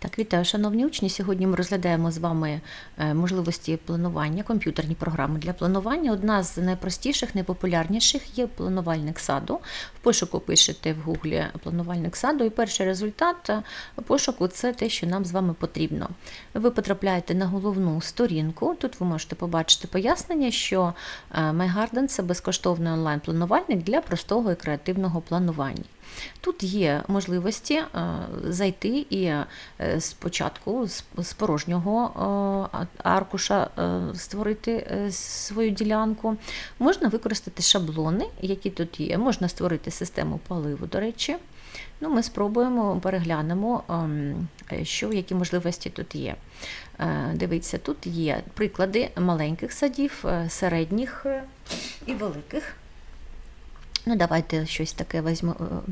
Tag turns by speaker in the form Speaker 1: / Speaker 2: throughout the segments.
Speaker 1: Так, вітаю, шановні учні. Сьогодні ми розглядаємо з вами е, можливості планування, комп'ютерні програми для планування. Одна з найпростіших, найпопулярніших є планувальник саду. В пошуку пишете в гуглі планувальник саду, і перший результат е, пошуку це те, що нам з вами потрібно. Ви потрапляєте на головну сторінку. Тут ви можете побачити пояснення, що е, MyGarden – це безкоштовний онлайн-планувальник для простого і креативного планування. Тут є можливості е, зайти і е, спочатку з, порожнього е, аркуша створити свою ділянку. Можна використати шаблони, які тут є. Можна створити систему поливу, до речі. Ну, ми спробуємо, переглянемо, ем, що, які можливості тут є. Дивіться, тут є приклади маленьких садів, середніх і великих. Ну, давайте щось таке візьмемо,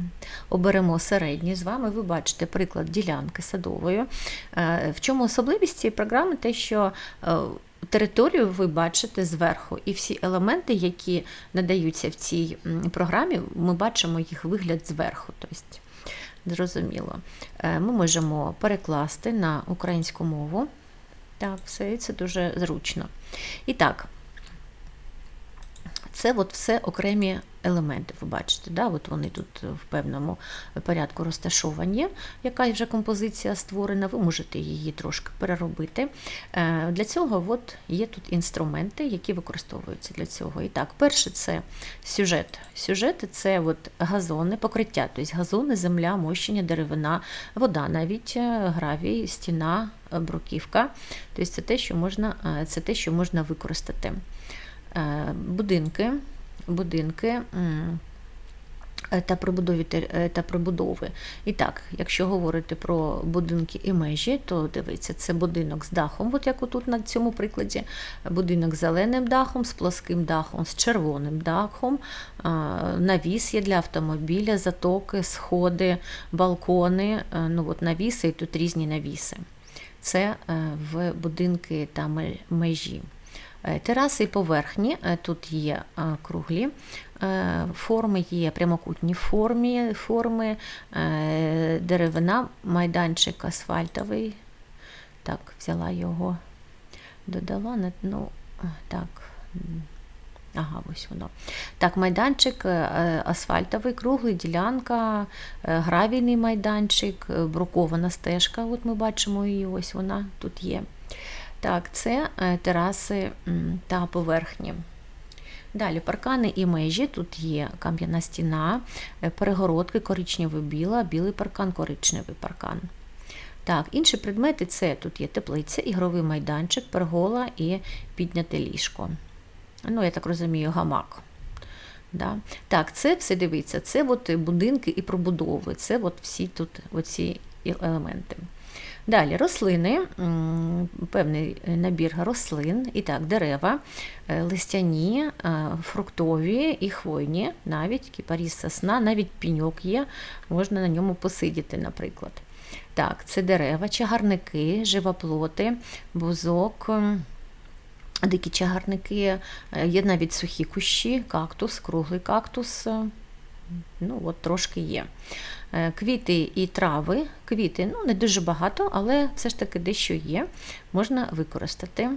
Speaker 1: оберемо середнє з вами. Ви бачите приклад ділянки садової. Е, В чому особливість цієї програми? Те, що е, територію ви бачите зверху, і всі елементи, які надаються в цій програмі, ми бачимо їх вигляд зверху. Тобто, зрозуміло. Е, Ми можемо перекласти на українську мову. Так, все, це дуже зручно. І так, це от все окремі елементи, ви бачите, да? от вони тут в певному порядку розташовані, яка вже композиція створена, ви можете її трошки переробити. Е, Для цього от є тут інструменти, які використовуються для цього. І так, перше це сюжет. Сюжети це от газони, покриття, тобто газони, земля, мощення, деревина, вода, навіть е, гравій, стіна, е, бруківка. Тобто це те, що можна, це те, що можна використати. Е, Будинки, будинки е, та прибудові е, та прибудови. І так, якщо говорити про будинки і межі, то дивіться, це будинок з дахом, от як отут на цьому прикладі, будинок з зеленим дахом, з плоским дахом, з червоним дахом, навіс є для автомобіля, затоки, сходи, балкони, ну от навіси, і тут різні навіси. Це в будинки та межі. Е, Тераси і поверхні е, тут є е, круглі форми, є прямокутні форми, е, деревина, майданчик асфальтовий. Так, взяла його, додала, ну, так. Ага, ось воно. Так, майданчик асфальтовий, круглий, ділянка, гравійний майданчик, брукована стежка. От ми бачимо її, ось вона тут є. Так, це е, тераси та поверхні. Далі паркани і межі. Тут є кам'яна стіна, е, перегородки, коричневий біла, білий паркан, коричневий паркан. Так, інші предмети це тут є теплиця, ігровий майданчик, пергола і підняте ліжко. Ну, я так розумію, гамак. Да? Так, це все дивіться, це от будинки і пробудови, це от всі тут оці елементи. Далі рослини, певний набір рослин, і так, дерева, е, листяні, е, фруктові і хвойні, навіть кіпаріс сосна, навіть піньок є, можна на ньому посидіти, наприклад. Так, це дерева, чагарники, живоплоти, бузок. Дикі чагарники, е, є навіть сухі кущі, кактус, круглий кактус. Ну, от трошки є. Е, Квіти і трави. Квіти ну, не дуже багато, але все ж таки дещо є, можна використати.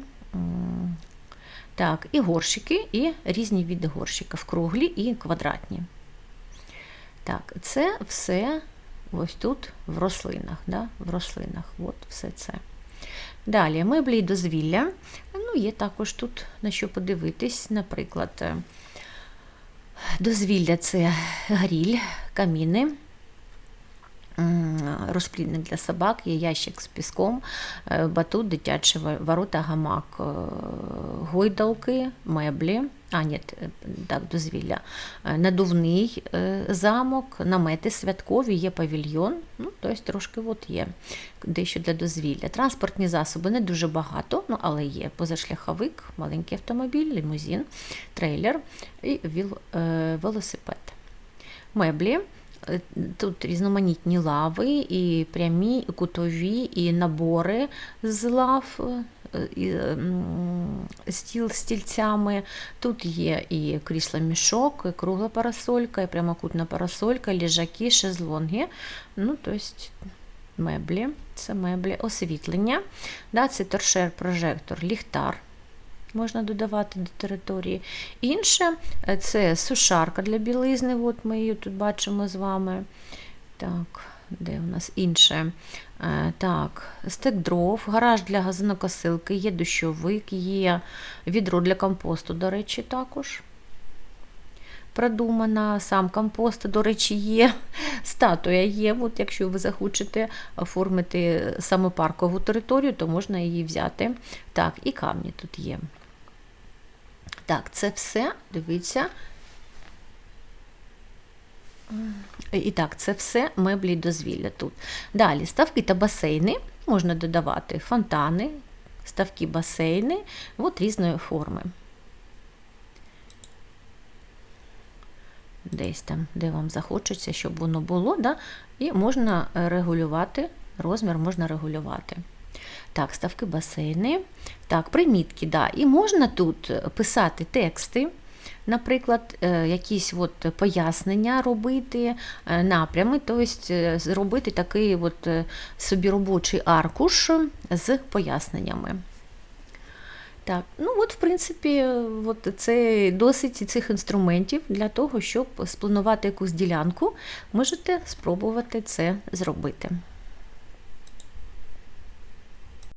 Speaker 1: Так, і горщики, і різні види горщиків, круглі і квадратні. Так, це все ось тут в рослинах. Да? В рослинах. От все це. Далі меблі і дозвілля. Ну, є також тут на що подивитись. Наприклад, е, дозвілля це гріль, каміни, розплідник для собак, є ящик з піском, е, батут, дитячі ворота, гамак, е, гойдалки, меблі. А, ні, е, так, дозвілля. Надувний замок, намети святкові, є павільйон. Ну, тобто трошки от є дещо для дозвілля. Транспортні засоби не дуже багато, ну, але є позашляховик, маленький автомобіль, лімузин, трейлер і велосипед. Меблі. Е, Тут різноманітні лави, і прямі, і кутові, і набори з лав, е, і, стіл з стільцями. Тут є і крісло мішок, і кругла парасолька, і прямокутна парасолька, ліжаки, шезлонги. Ну, тобто меблі, це меблі, освітлення, да, це торшер, прожектор, ліхтар. Можна додавати до території. Інше е, це сушарка для білизни. От ми її тут бачимо з вами. Так, де у нас інше? Е, Так, стек дров, гараж для газонокосилки, є дощовик, є відро для компосту, до речі, також. Продумана, сам компост, до речі, є. Статуя є. От якщо ви захочете оформити саме паркову територію, то можна її взяти. Так, і камні тут є. Так, це все, дивіться. І так, це все меблі дозвілля тут. Далі ставки та басейни. Можна додавати фонтани, ставки басейни от різної форми. Десь там, де вам захочеться, щоб воно було, да? і можна регулювати, розмір можна регулювати. Так, ставки басейни. Так, примітки, да. І можна тут писати тексти, наприклад, е, якісь от пояснення робити, е, напрями, тобто зробити такий от е, собі робочий аркуш з поясненнями. Так, ну от, в принципі, от це досить цих інструментів для того, щоб спланувати якусь ділянку, можете спробувати це зробити.